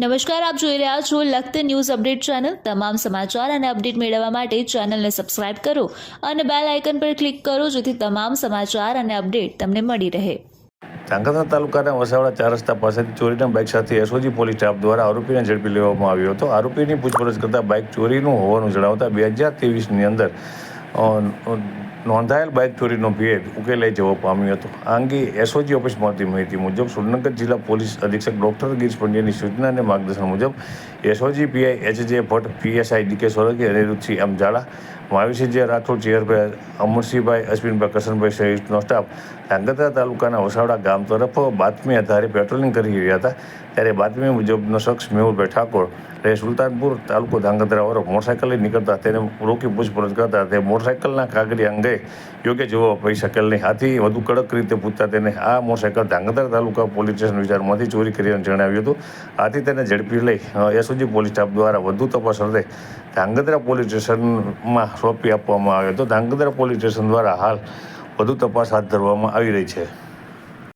નમસ્કાર, આપ જોઈ રહ્યા છો લખત ન્યૂઝ અપડેટ ચેનલ. તમામ સમાચાર અને અપડેટ મેળવવા માટે ચેનલને સબસ્ક્રાઇબ કરો અને બેલ આઇકન પર ક્લિક કરો જેથી તમામ સમાચાર અને અપડેટ તમને મળી રહે. ધાંગધ્રા તાલુકાના વસાવડા ચાર રસ્તા પાસેથી ચોરીના બાઇક સાથે એસઓજી પોલીસ સ્ટાફ દ્વારા આરોપીને ઝડપી લેવામાં આવ્યો હતો. આરોપીની પૂછપરછ કરતા બાઇક ચોરીનું હોવાનું જણાવતા બે હજાર ત્રેવીસની અંદર નોંધાયેલ બાઇક ચોરીનો ભેદ ઉકેલાઈ જવા પામ્યો હતો. આ અંગે એસઓજી ઓફિસ મળતી માહિતી મુજબ સુરેન્દ્રનગર જિલ્લા પોલીસ અધિક્ષક ડોક્ટર ગીરીશ પંડ્યાની સૂચના અને માર્ગદર્શન મુજબ SOG PI HJ Bhatt PSI DK Solanki Anirudhsinh M Jhala Mahavirsinh Rathod, Cherbhai Amarsinhbhai, Ashwinbhai Karshanbhai સહિતનો સ્ટાફ ધાંગધ્રા તાલુકાના વસાવડા ગામ તરફ બાતમી આધારે પેટ્રોલિંગ કરી રહ્યા હતા. ત્યારે બાતમી મુજબનો શખ્સ મેહુલભાઈ ઠાકોર રહે સુલતાનપુર તાલુકો ધાંગધ્રા વાળો મોટરસાઇકલ નીકળતા તેને રોકી પૂછપરછ કરતા તે મોટરસાઇકલના કાગળી અંગે યોગ્ય જવાબ આપી શકેલ નહીં. આથી વધુ કડક રીતે પૂછતા તેને આ motorcycle Dhrangadhra taluka police station વિચારમાંથી ચોરી કરીને જણાવ્યું હતું. આથી તેને ઝડપી લઈ એસઓજી પોલીસ સ્ટાફ દ્વારા વધુ તપાસ અર્થે ધાંગધ્રા પોલીસ સ્ટેશનમાં સોંપી આપવામાં આવ્યો હતો. ધાંગધ્રા પોલીસ સ્ટેશન દ્વારા હાલ વધુ તપાસ હાથ ધરવામાં આવી રહી છે.